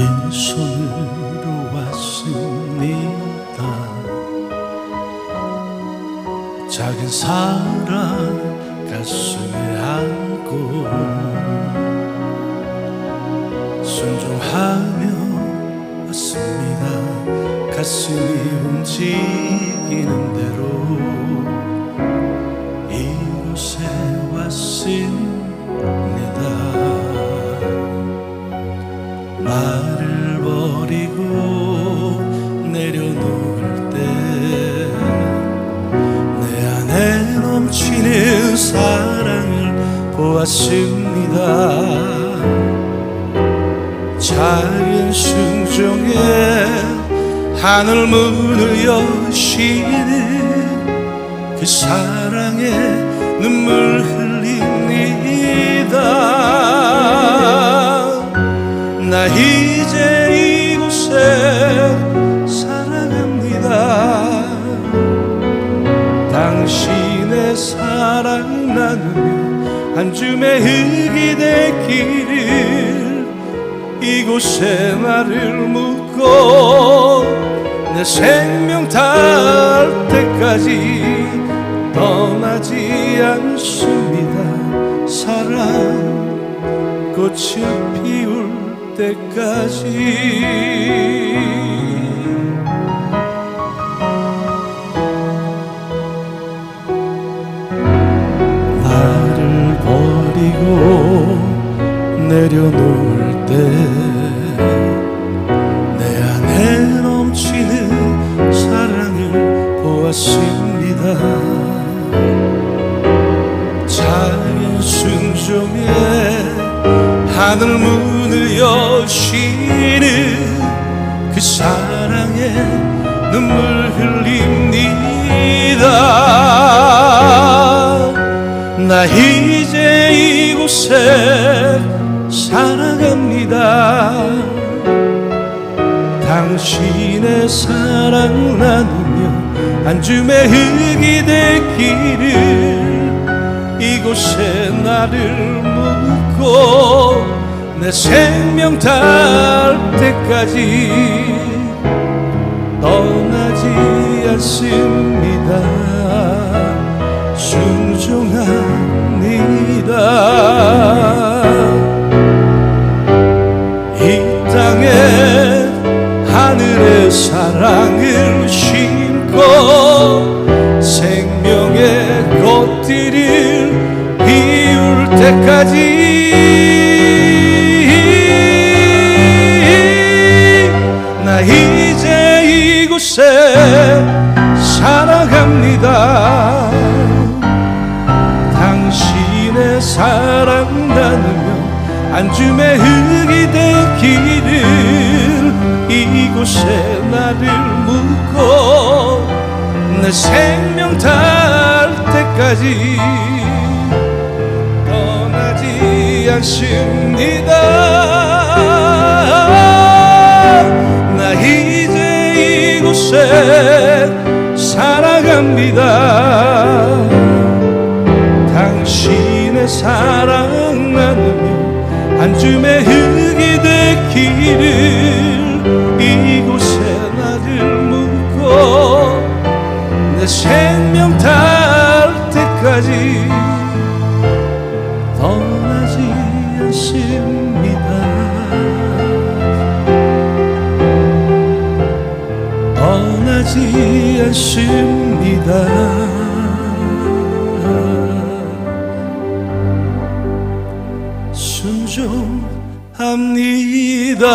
빈손으로 왔습니다. 작은 사랑 가슴에 안고 순종하며 왔습니다. 가슴이 움직이는 대로 말을 버리고 내려놓을 때 내 안에 넘치는 사랑을 보았습니다. 작은 순종에 하늘 문을 여시는 그 사랑에 눈물 흘 한 줌의 흙이 되기를 이곳에 나를 묻고 내 생명 닿을 때까지 떠나지 않습니다. 사랑 꽃을 피울 때까지 내려놓을 때 내 안에 넘치는 사랑을 보았습니다. 작은 순종에 하늘 문을 여시는 그 사랑에 눈물 흘립니다. 나 이제 이곳에 살아갑니다. 당신의 사랑 나누며 한 줌의 흙이 되기를 이곳에 나를 묻고 내 생명 닿을 때까지 떠나지 않습니다 한 줌의 흙이 되기를 이곳에 나를 묻고 내 생명 닿을 때까지 떠나지 않습니다. 나 이제 이곳에 살아갑니다. 당신의 사랑 나누며 한 줌의 흙이 되기를 이곳에 나를 묻고 내 생명 닿을 때까지 떠나지 않습니다. 떠나지 않습니다 합니다.